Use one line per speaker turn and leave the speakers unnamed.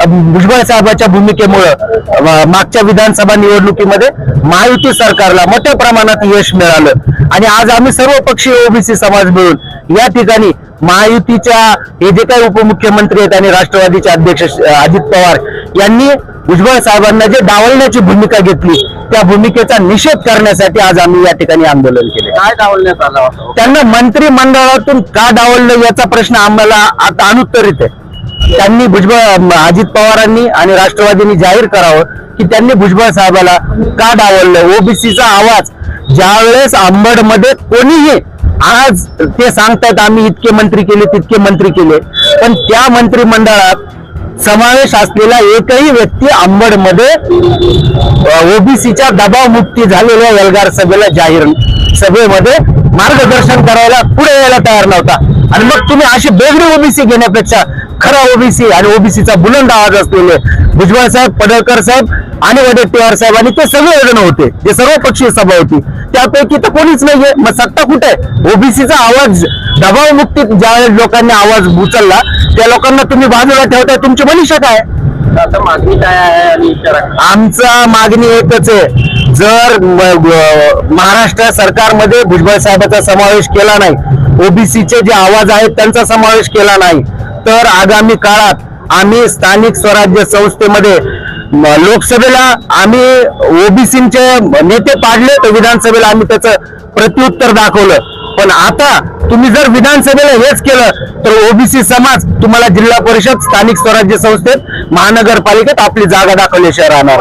भुजबळ साहेबाच्या भूमिकेमुळं मागच्या विधानसभा निवडणुकीमध्ये महायुती सरकारला मोठ्या प्रमाणात यश मिळालं. आणि आज आम्ही सर्व पक्षीय ओबीसी समाज मिळून या ठिकाणी महायुतीच्या हे जे काही उपमुख्यमंत्री आहेत आणि राष्ट्रवादीचे अध्यक्ष अजित पवार यांनी भुजबळ साहेबांना जे डावलण्याची भूमिका घेतली त्या भूमिकेचा निषेध करण्यासाठी आज आम्ही या ठिकाणी आंदोलन केले.
काय डावलण्यात आला?
त्यांना मंत्रिमंडळातून का डावललं याचा प्रश्न आम्हाला आता अनुत्तरित आहे. त्यांनी भुजबळ अजित पवारांनी आणि राष्ट्रवादींनी जाहीर करावं की त्यांनी भुजबळ साहेबाला का डावललं? ओबीसीचा आवाज ज्यावेळेस अंबडमध्ये कोणीही आज ते सांगतायत आम्ही इतके मंत्री केले तितके मंत्री केले. पण त्या मंत्रिमंडळात समावेश असलेला एकही व्यक्ती आंबडमध्ये ओबीसीच्या दबाव मुक्ती झालेल्या एल्गार सभेला जाहीर सभेमध्ये मार्गदर्शन करायला पुढे यायला तयार नव्हता. आणि मग तुम्ही अशी बेगडी ओबीसी घेण्यापेक्षा खरा ओबीसी आणि ओबीसीचा बुलंद आवाज असलेले भुजबळ साहेब पडळकर साहेब आणि वडेट्टीवार साहेब आणि ते सगळे जण होते. जे सर्व पक्षीय सभा होती. त्यापैकी तर कोणीच नाहीये. मग सत्ता कुठे आहे? ओबीसीचा आवाज दबाव मुक्तीत ज्या लोकांनी आवाज उचलला त्या लोकांना तुम्ही बाजूला ठेवताय. तुमची मनीषा काय
आता मागणी काय आहे?
आमचा मागणी एकच आहे. जर महाराष्ट्र सरकारमध्ये भुजबळ साहेबांचा समावेश केला नाही ओबीसीचे जे आवाज आहेत त्यांचा समावेश केला नाही तर आगामी काळात आम्ही स्थानिक स्वराज्य संस्थेमध्ये लोकसभेला आम्ही ओबीसीचे नेते पाडले तर विधानसभेला आम्ही त्याचं प्रत्युत्तर दाखवलं. पण आता तुम्ही जर विधानसभेला हेच केलं तर ओबीसी समाज तुम्हाला जिल्हा परिषद स्थानिक स्वराज्य संस्थेत महानगरपालिकेत आपली जागा दाखवल्याशिवाय राहणार.